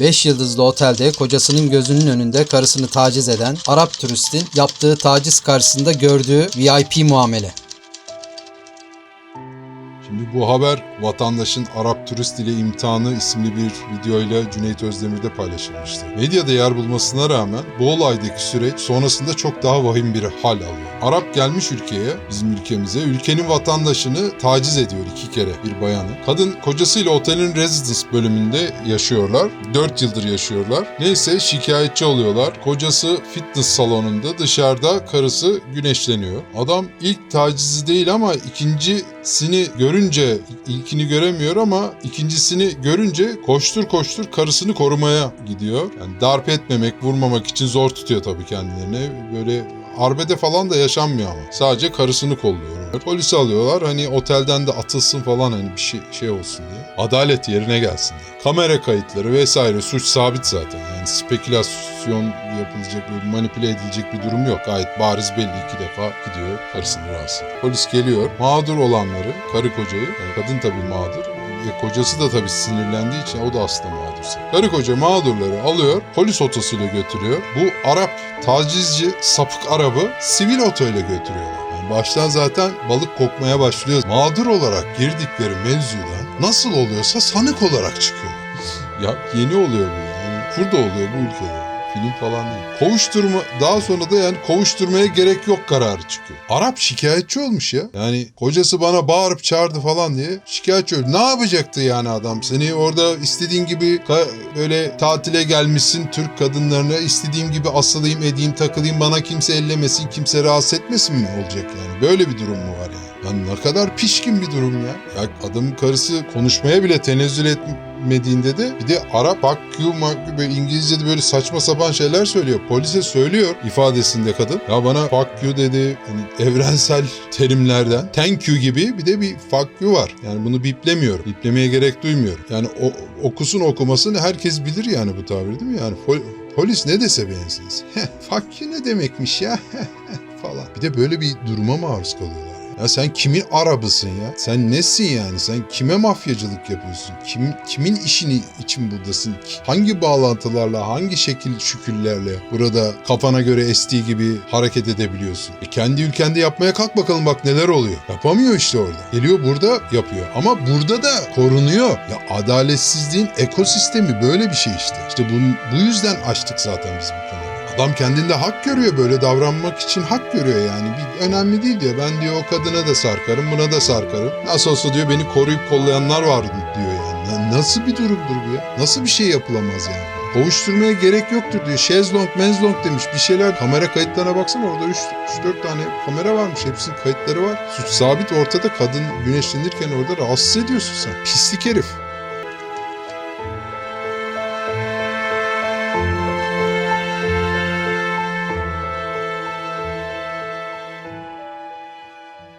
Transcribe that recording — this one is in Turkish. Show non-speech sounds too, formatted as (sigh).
5 yıldızlı otelde kocasının gözünün önünde karısını taciz eden Arap turistin yaptığı taciz karşısında gördüğü VIP muamele. Bu haber vatandaşın Arap turist ile imtihanı isimli bir videoyla Cüneyt Özdemir'de paylaşılmıştı. Medyada yer bulmasına rağmen bu olaydaki süreç sonrasında çok daha vahim bir hal alıyor. Arap gelmiş ülkeye, bizim ülkemize, ülkenin vatandaşını taciz ediyor iki kere bir bayanı. Kadın kocasıyla otelin residence bölümünde yaşıyorlar. 4 yıldır yaşıyorlar. Neyse şikayetçi oluyorlar. Kocası fitness salonunda dışarıda karısı güneşleniyor. Adam ilk tacizi değil ama ikincisini görünce ilkini göremiyor ama ikincisini görünce koştur koştur karısını korumaya gidiyor. Yani darp etmemek, vurmamak için zor tutuyor tabii kendilerini. Böyle arbede falan da yaşanmıyor ama. Sadece karısını kolluyor. Polisi alıyorlar hani otelden de atılsın falan hani bir şey, şey olsun diye. Adalet yerine gelsin diye. Kamera kayıtları vesaire suç sabit zaten. Yani spekülasyon yapılacak böyle manipüle edilecek bir durum yok. Gayet bariz belli iki defa gidiyor karısını rahatsız. Polis geliyor. Mağdur olanları, karı kocayı, yani kadın tabii mağdur. E, kocası da tabii sinirlendiği için o da aslında mağdur. Karı koca mağdurları alıyor, polis otosuyla götürüyor. Bu Arap tacizci sapık Arap'ı sivil otoyla götürüyorlar. Yani baştan zaten balık kokmaya başlıyor. Mağdur olarak girdikleri mevzudan nasıl oluyorsa sanık olarak çıkıyor. (laughs) ya yeni oluyor bu yani. Burada oluyor bu ülkede. Film falan değil. Kovuşturma daha sonra da yani kovuşturmaya gerek yok kararı çıkıyor. Arap şikayetçi olmuş ya. Yani kocası bana bağırıp çağırdı falan diye şikayetçi oldu. Ne yapacaktı yani adam? Seni orada istediğin gibi böyle tatile gelmişsin Türk kadınlarına istediğim gibi asılayım edeyim takılayım bana kimse ellemesin kimse rahatsız etmesin mi olacak yani? Böyle bir durum mu var yani? Lan ne kadar pişkin bir durum ya. Ya adamın karısı konuşmaya bile tenezzül etmediğinde de bir de Arap fuck you böyle İngilizce'de böyle saçma sapan şeyler söylüyor. Polise söylüyor ifadesinde kadın. Ya bana fuck you dedi. Hani evrensel terimlerden thank you gibi bir de bir fuck you var. Yani bunu biplemiyorum. Biplemeye gerek duymuyorum. Yani o, okusun okumasını herkes bilir yani bu tabiri değil mi? Yani pol- polis ne dese beğensiniz. (laughs) Fuck you ne demekmiş ya (laughs) falan. Bir de böyle bir duruma maruz kalıyorlar. Ya sen kimin arabısın ya? Sen nesin yani? Sen kime mafyacılık yapıyorsun? Kim, kimin işini için buradasın? Hangi bağlantılarla, hangi şekil şüküllerle burada kafana göre estiği gibi hareket edebiliyorsun? E kendi ülkende yapmaya kalk bakalım bak neler oluyor. Yapamıyor işte orada. Geliyor burada yapıyor. Ama burada da korunuyor. Ya adaletsizliğin ekosistemi böyle bir şey işte. İşte bu, bu yüzden açtık zaten biz bu konuyu. Adam kendinde hak görüyor böyle davranmak için hak görüyor yani. Bir, önemli değil diyor. Ben diyor o kadına da sarkarım buna da sarkarım. Nasıl olsa diyor beni koruyup kollayanlar var diyor yani. Na- Nasıl bir durumdur bu ya? Nasıl bir şey yapılamaz yani? Kovuşturmaya gerek yoktur diyor. Şezlong, menzlong demiş bir şeyler. Kamera kayıtlarına baksana orada 3-4 tane kamera varmış. Hepsinin kayıtları var. Suç sabit ortada. Kadın güneşlenirken orada rahatsız ediyorsun sen. Pislik herif.